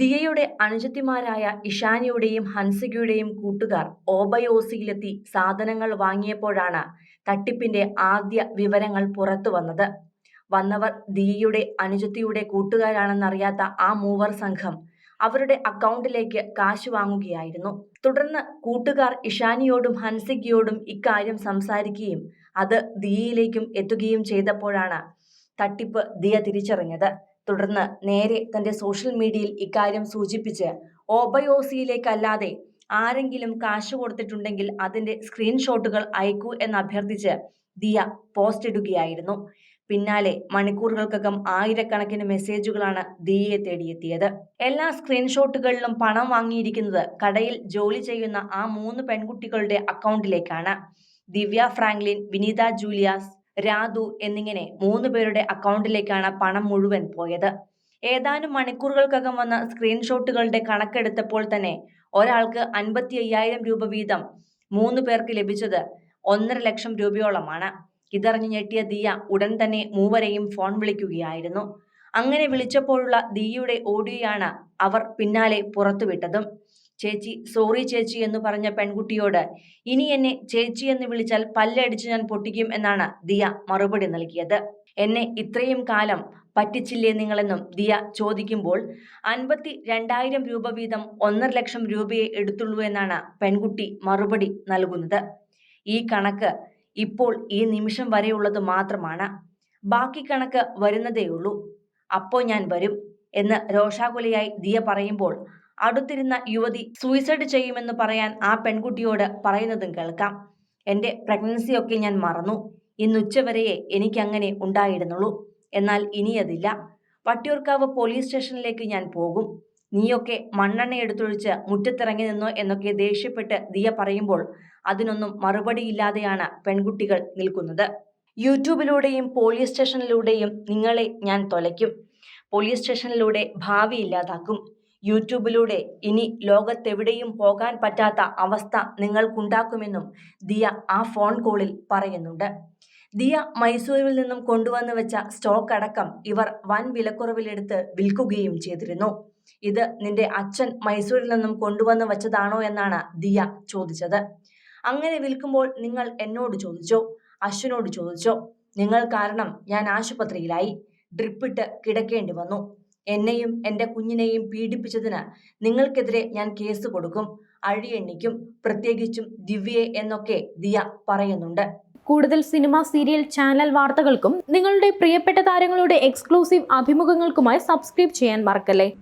ദിയയുടെ അനുജത്തിമാരായ ഇഷാനിയുടെയും ഹൻസികയുടെയും കൂട്ടുകാർ ഓബയോസിയിലെത്തി സാധനങ്ങൾ വാങ്ങിയപ്പോഴാണ് തട്ടിപ്പിന്റെ ആദ്യ വിവരങ്ങൾ പുറത്തു വന്നത്. വന്നവർ ദിയയുടെ അനുജത്തിയുടെ കൂട്ടുകാരാണെന്നറിയാത്ത ആ മൂവർ സംഘം അവരുടെ അക്കൗണ്ടിലേക്ക് കാശ് വാങ്ങുകയായിരുന്നു. തുടർന്ന് കൂട്ടുകാർ ഇഷാനിയോടും ഹൻസികയോടും ഇക്കാര്യം സംസാരിക്കുകയും അത് ദിയയിലേക്കും എത്തുകയും ചെയ്തപ്പോഴാണ് തട്ടിപ്പ് ദിയ തിരിച്ചറിഞ്ഞത്. തുടർന്ന് നേരെ തന്റെ സോഷ്യൽ മീഡിയയിൽ ഇക്കാര്യം സൂചിപ്പിച്ച് ഓബയോസിയിലേക്കല്ലാതെ ആരെങ്കിലും കാശ് കൊടുത്തിട്ടുണ്ടെങ്കിൽ അതിന്റെ സ്ക്രീൻഷോട്ടുകൾ അയക്കൂ എന്ന് അഭ്യർത്ഥിച്ച് ദിയ പോസ്റ്റ് ഇടുകയായിരുന്നു. പിന്നാലെ മണിക്കൂറുകൾക്കകം ആയിരക്കണക്കിന് മെസ്സേജുകളാണ് ദിയയെ തേടിയെത്തിയത്. എല്ലാ സ്ക്രീൻഷോട്ടുകളിലും പണം വാങ്ങിയിരിക്കുന്നത് കടയിൽ ജോലി ചെയ്യുന്ന ആ മൂന്ന് പെൺകുട്ടികളുടെ അക്കൗണ്ടിലേക്കാണ് ദിവ്യ ഫ്രാങ്ക്ലിൻ വിനീത ജൂലിയാസ് രാധു എന്നിങ്ങനെ മൂന്ന് പേരുടെ അക്കൗണ്ടിലേക്കാണ് പണം മുഴുവൻ പോയത്. ഏതാനും മണിക്കൂറുകൾക്കകം വന്ന സ്ക്രീൻഷോട്ടുകളുടെ കണക്കെടുത്തപ്പോൾ തന്നെ ഒരാൾക്ക് അൻപത്തി അയ്യായിരം രൂപ വീതം മൂന്ന് പേർക്ക് ലഭിച്ചത് ഒന്നര ലക്ഷം രൂപയോളമാണ്. ഇതറിഞ്ഞ് ഞെട്ടിയ ദിയ ഉടൻ തന്നെ മൂവരെയും ഫോൺ വിളിക്കുകയായിരുന്നു. അങ്ങനെ വിളിച്ചപ്പോഴുള്ള ദിയയുടെ ഓഡിയോയാണ് അവർ പിന്നാലെ പുറത്തുവിട്ടതും. ചേച്ചി സോറി ചേച്ചി എന്ന് പറഞ്ഞ പെൺകുട്ടിയോട് ഇനി എന്നെ ചേച്ചി എന്ന് വിളിച്ചാൽ പല്ലടിച്ച് ഞാൻ പൊട്ടിക്കും എന്നാണ് ദിയ മറുപടി നൽകിയത്. എന്നെ ഇത്രയും കാലം പറ്റിച്ചില്ലേ നിങ്ങളെന്നും? ദിയ ചോദിക്കുമ്പോൾ അൻപത്തി രണ്ടായിരം രൂപ വീതം ഒന്നര ലക്ഷം രൂപയെ എടുത്തുള്ളൂ എന്നാണ് പെൺകുട്ടി മറുപടി നൽകുന്നത്. ഈ കണക്ക് ഇപ്പോൾ ഈ നിമിഷം വരെയുള്ളത് മാത്രമാണ്. ബാക്കി കണക്ക് വരുന്നതേയുള്ളൂ. അപ്പോൾ ഞാൻ വരും എന്ന് രോഷാകുലയായി ദിയ പറയുമ്പോൾ അടുത്തിരുന്ന യുവതി സൂയിസൈഡ് ചെയ്യുമെന്ന് പറയാൻ ആ പെൺകുട്ടിയോട് പറയുന്നതും കേൾക്കാം. എന്റെ പ്രഗ്നൻസിയൊക്കെ ഞാൻ മറന്നു. ഇന്ന് ഉച്ചവരെയേ എനിക്കങ്ങനെ ഉണ്ടായിരുന്നുള്ളൂ. എന്നാൽ ഇനി അതില്ല. വട്ടിയൂർക്കാവ് പോലീസ് സ്റ്റേഷനിലേക്ക് ഞാൻ പോകും. നീയൊക്കെ മണ്ണെണ്ണ എടുത്തൊഴിച്ച് മുറ്റത്തിറങ്ങി നിന്നോ എന്നൊക്കെ ദേഷ്യപ്പെട്ട് ദിയ പറയുമ്പോൾ അതിനൊന്നും മറുപടിയില്ലാതെയാണ് പെൺകുട്ടികൾ നിൽക്കുന്നത്. യൂട്യൂബിലൂടെയും പോലീസ് സ്റ്റേഷനിലൂടെയും നിങ്ങളെ ഞാൻ തൊലയ്ക്കും. പോലീസ് സ്റ്റേഷനിലൂടെ ഭാവി ഇല്ലാതാക്കും. യൂട്യൂബിലൂടെ ഇനി ലോകത്തെവിടെയും പോകാൻ പറ്റാത്ത അവസ്ഥ നിങ്ങൾക്കുണ്ടാക്കുമെന്നും ദിയ ആ ഫോൺ കോളിൽ പറയുന്നുണ്ട്. ദിയ മൈസൂരിൽ നിന്നും കൊണ്ടുവന്നു വെച്ച സ്റ്റോക്ക് അടക്കം ഇവർ വൻ വിലക്കുറവിലെടുത്ത് വിൽക്കുകയും ചെയ്തിരുന്നു. ഇത് നിന്റെ അച്ഛൻ മൈസൂരിൽ നിന്നും കൊണ്ടുവന്നു വെച്ചതാണോ എന്നാണ് ദിയ ചോദിച്ചത്. അങ്ങനെ വിൽക്കുമ്പോൾ നിങ്ങൾ എന്നോട് ചോദിച്ചോ? അശ്വനോട് ചോദിച്ചോ? നിങ്ങൾ കാരണം ഞാൻ ആശുപത്രിയിലായി. ഡ്രിപ്പിട്ട് കിടക്കേണ്ടി വന്നു. എന്നെയും എന്റെ കുഞ്ഞിനെയും പീഡിപ്പിച്ചതിന് നിങ്ങൾക്കെതിരെ ഞാൻ കേസ് കൊടുക്കും അഴിയെണ്ണിക്കും പ്രത്യേകിച്ചും ദിവ്യയെ എന്നൊക്കെ ദിയ പറയുന്നുണ്ട്. കൂടുതൽ സിനിമ സീരിയൽ ചാനൽ വാർത്തകൾക്കും നിങ്ങളുടെ പ്രിയപ്പെട്ട താരങ്ങളുടെ എക്സ്ക്ലൂസീവ് അഭിമുഖങ്ങൾക്കുമായി സബ്സ്ക്രൈബ് ചെയ്യാൻ മറക്കല്ലേ?